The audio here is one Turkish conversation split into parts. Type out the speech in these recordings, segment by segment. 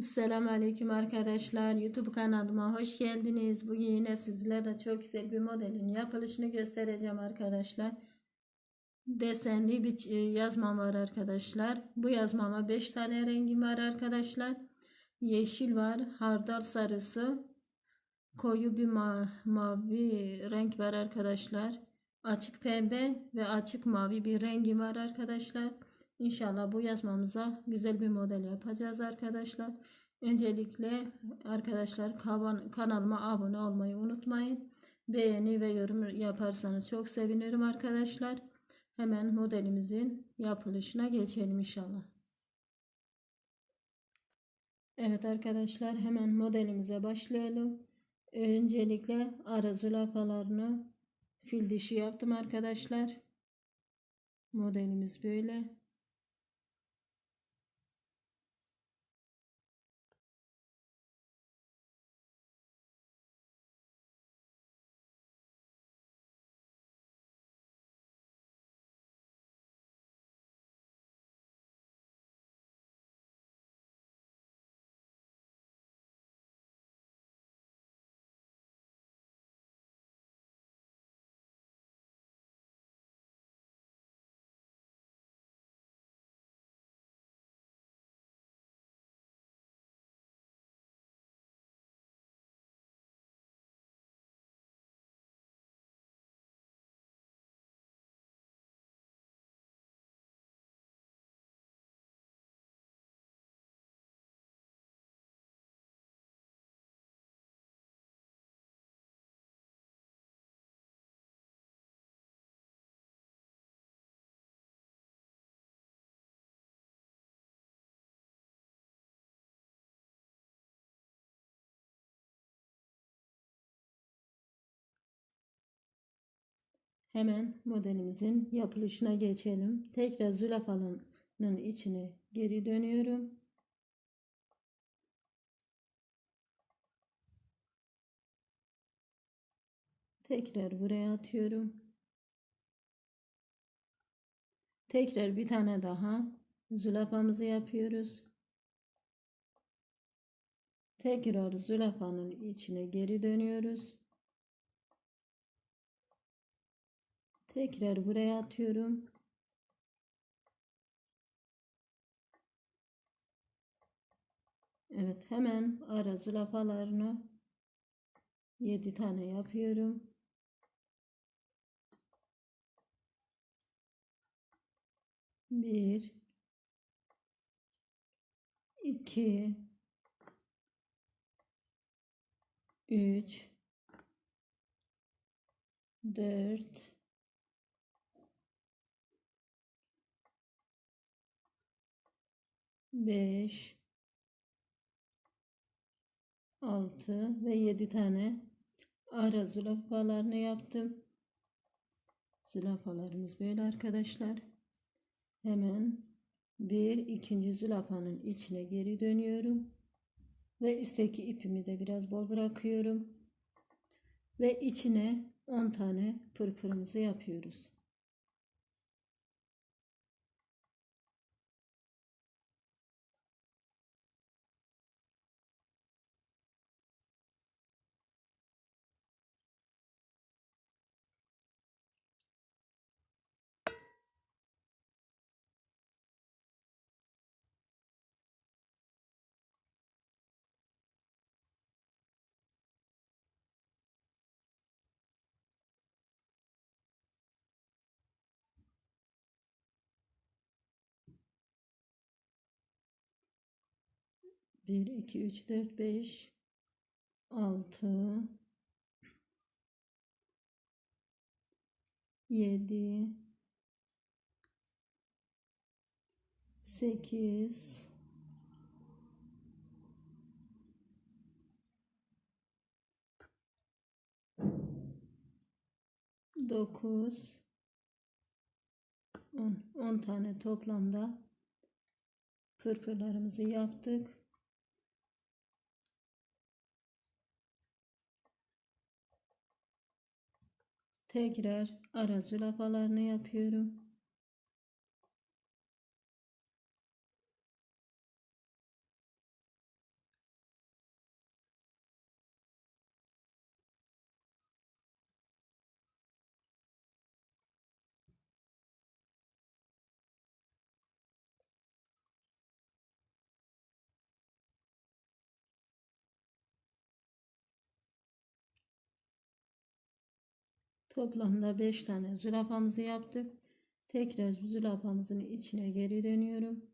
Selamun Aleyküm arkadaşlar. YouTube kanalıma hoş geldiniz. Bugün yine sizlere çok güzel bir modelin yapılışını göstereceğim arkadaşlar. Desenli bir e, yazmam var arkadaşlar. Bu yazmama 5 tane rengim var arkadaşlar. Yeşil var, hardal sarısı, koyu bir ma mavi renk var arkadaşlar. Açık pembe ve açık mavi bir rengi var arkadaşlar. İnşallah bu yazmamıza güzel bir model yapacağız arkadaşlar. Öncelikle arkadaşlar kanalıma abone olmayı unutmayın. Beğeni ve yorum yaparsanız çok sevinirim arkadaşlar. Hemen modelimizin yapılışına geçelim inşallah. Evet arkadaşlar hemen modelimize başlayalım. Öncelikle ara zülafalarını fil dişi yaptım arkadaşlar. Modelimiz böyle. Hemen modelimizin yapılışına geçelim. Tekrar zülafanın içine geri dönüyorum. Tekrar buraya atıyorum. Tekrar bir tane daha zülafamızı yapıyoruz. Tekrar zülafanın içine geri dönüyoruz. Tekrar buraya atıyorum. Evet hemen ara zülafalarını 7 tane yapıyorum. Bir, iki, üç, dört, 5 6 ve 7 tane ara zülafalarını yaptım. Zülafalarımız böyle arkadaşlar. Hemen bir ikinci zülafanın içine geri dönüyorum. Ve üstteki ipimi de biraz bol bırakıyorum. Ve içine 10 tane pırpırımızı yapıyoruz. Bir, iki, üç, dört, beş, altı, yedi, sekiz, dokuz, on, on tane toplamda fırfırlarımızı yaptık. Tekrar ara zülafalarını yapıyorum. Toplamda 5 tane zülafamızı yaptık. Tekrar zülafamızın içine geri dönüyorum.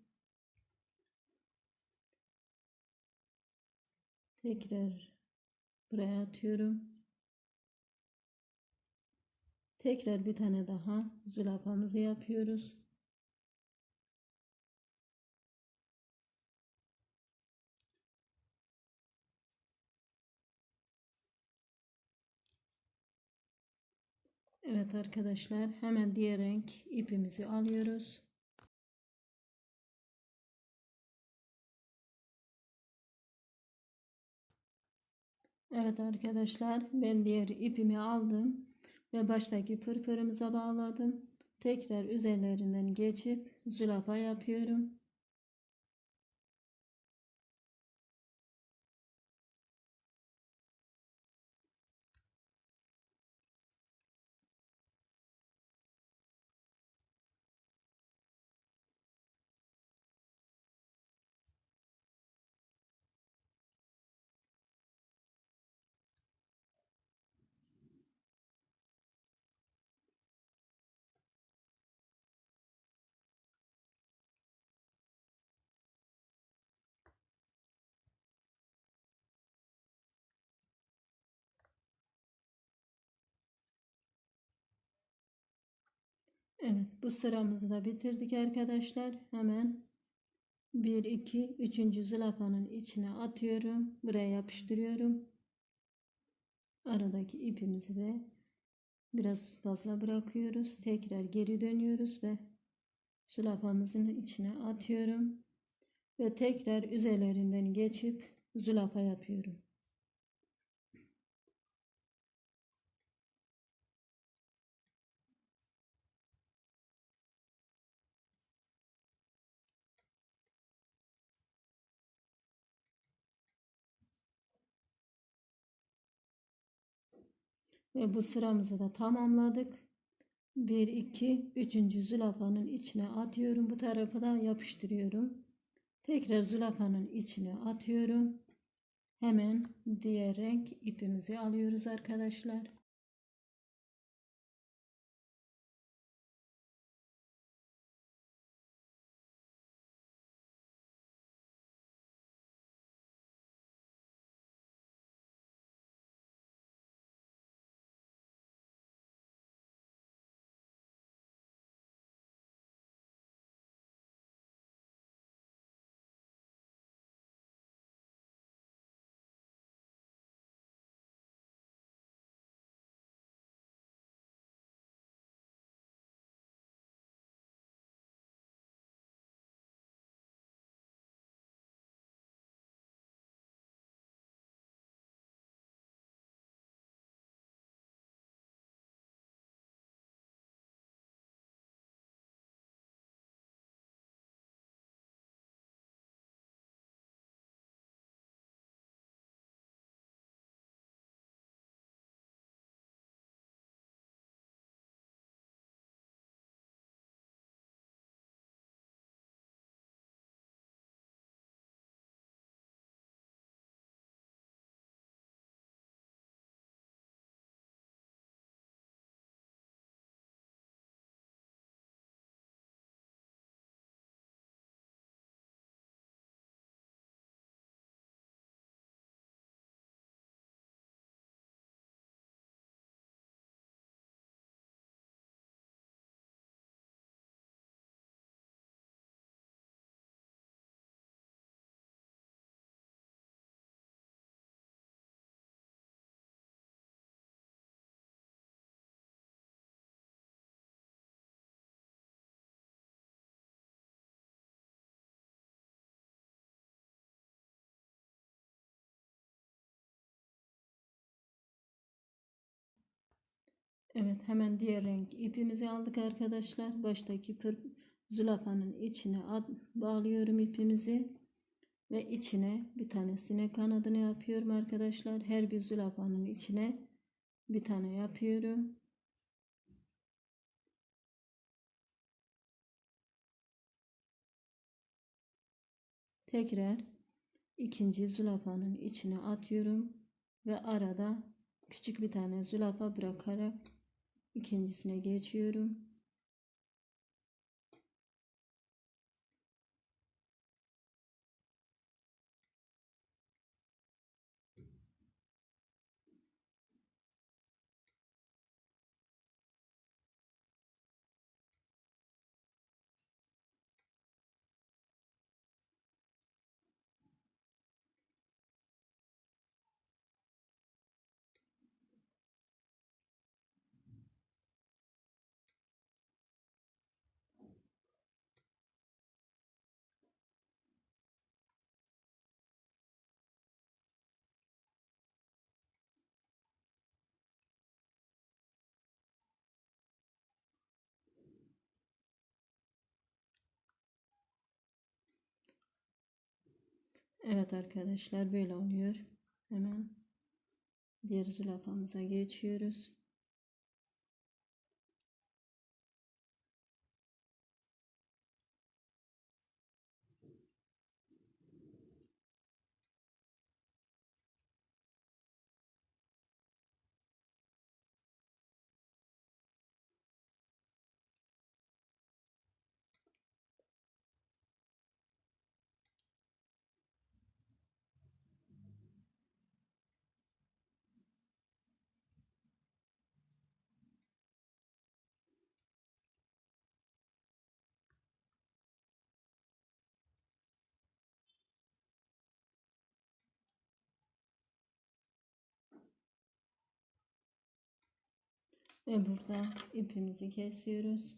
Tekrar buraya atıyorum. Tekrar bir tane daha zülafamızı yapıyoruz. Evet arkadaşlar hemen diğer renk ipimizi alıyoruz. Evet arkadaşlar ben diğer ipimi aldım ve baştaki pırpırımıza bağladım. Tekrar üzerlerinden geçip zülafa yapıyorum. Evet bu sıramızı da bitirdik arkadaşlar. Hemen 1 2 3. zülafanın içine atıyorum. Buraya yapıştırıyorum. Aradaki ipimizi de biraz fazla bırakıyoruz. Tekrar geri dönüyoruz ve zülafamızın içine atıyorum. Ve tekrar üzerlerinden geçip zülafa yapıyorum. Ve bu sıramızı da tamamladık. 1 2 3. zülafanın içine atıyorum. Bu tarafı da yapıştırıyorum. Tekrar zülafanın içine atıyorum. Hemen diğer renk ipimizi alıyoruz arkadaşlar. Evet hemen diğer renk ipimizi aldık arkadaşlar. Baştaki pır zülafanın içine at, bağlıyorum ipimizi. Ve içine bir tane sinek kanadını yapıyorum arkadaşlar. Her bir zülafanın içine bir tane yapıyorum. Tekrar ikinci zülafanın içine atıyorum ve arada küçük bir tane zülafa bırakarak ikincisine geçiyorum. Evet arkadaşlar böyle oluyor. Hemen diğer zülafamıza geçiyoruz. Ve burada ipimizi kesiyoruz.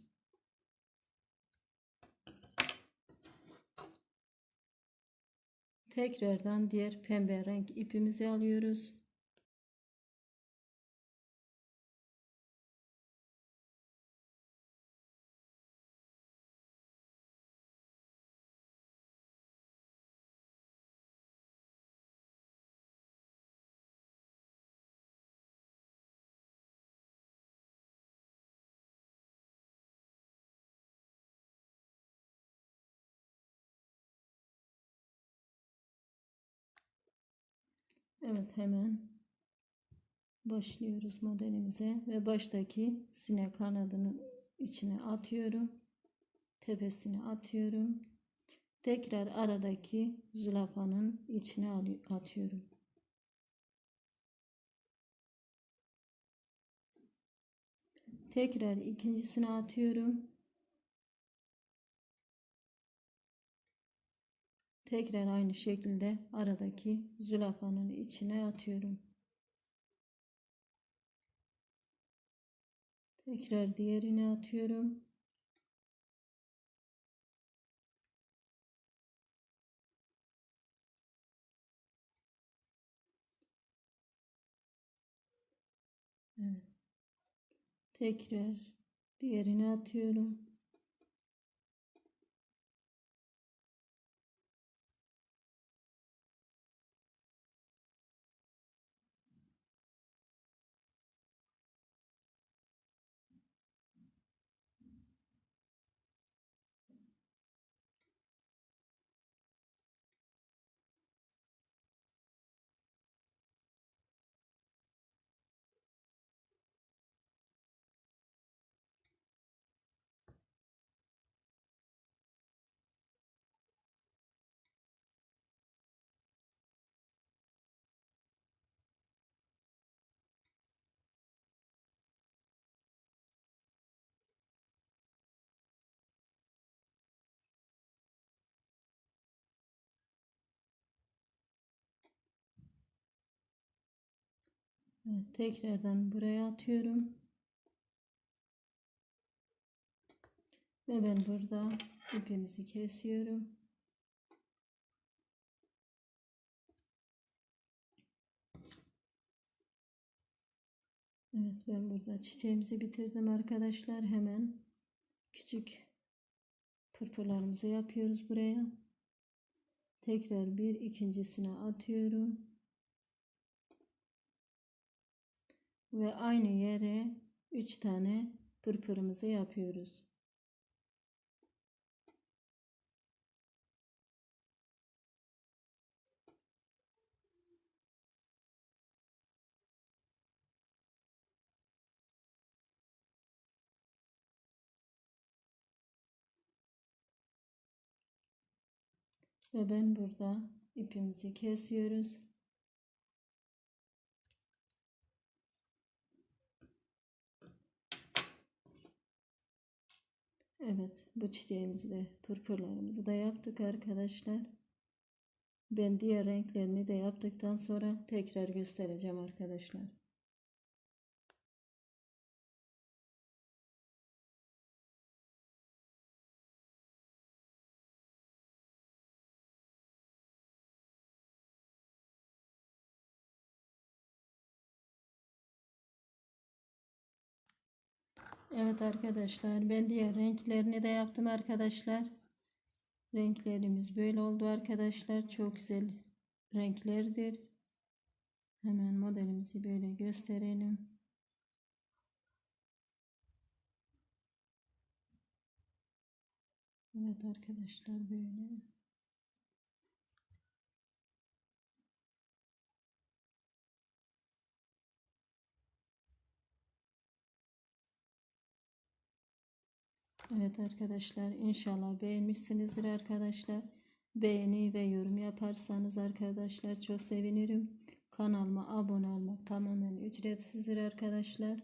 Tekrardan diğer pembe renk ipimizi alıyoruz. Evet hemen başlıyoruz modelimize ve baştaki sinek kanadının içine atıyorum. Tepesine atıyorum. Tekrar aradaki zülafanın içine atıyorum. Tekrar ikincisine atıyorum. Tekrar aynı şekilde aradaki zülafanın içine atıyorum. Tekrar diğerine atıyorum. Evet. Tekrar diğerini atıyorum. Evet, tekrardan buraya atıyorum. Ve ben burada ipimizi kesiyorum. Evet ben burada çiçeğimizi bitirdim arkadaşlar. Hemen küçük pırpırlarımızı yapıyoruz buraya. Tekrar bir ikincisine atıyorum. ve aynı yere 3 tane pırpırımızı yapıyoruz. Ve ben burada ipimizi kesiyoruz. Evet, bu çiçeğimizi de pırpırlarımızı da yaptık arkadaşlar. Ben diğer renklerini de yaptıktan sonra tekrar göstereceğim arkadaşlar. Evet arkadaşlar ben diğer renklerini de yaptım arkadaşlar. Renklerimiz böyle oldu arkadaşlar. Çok güzel renklerdir. Hemen modelimizi böyle gösterelim. Evet arkadaşlar böyle. Evet arkadaşlar inşallah beğenmişsinizdir arkadaşlar. Beğeni ve yorum yaparsanız arkadaşlar çok sevinirim. Kanalıma abone olmak tamamen ücretsizdir arkadaşlar.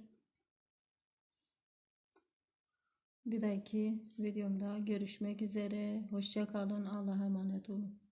Bir dahaki videomda görüşmek üzere. Hoşça kalın. Allah'a emanet olun.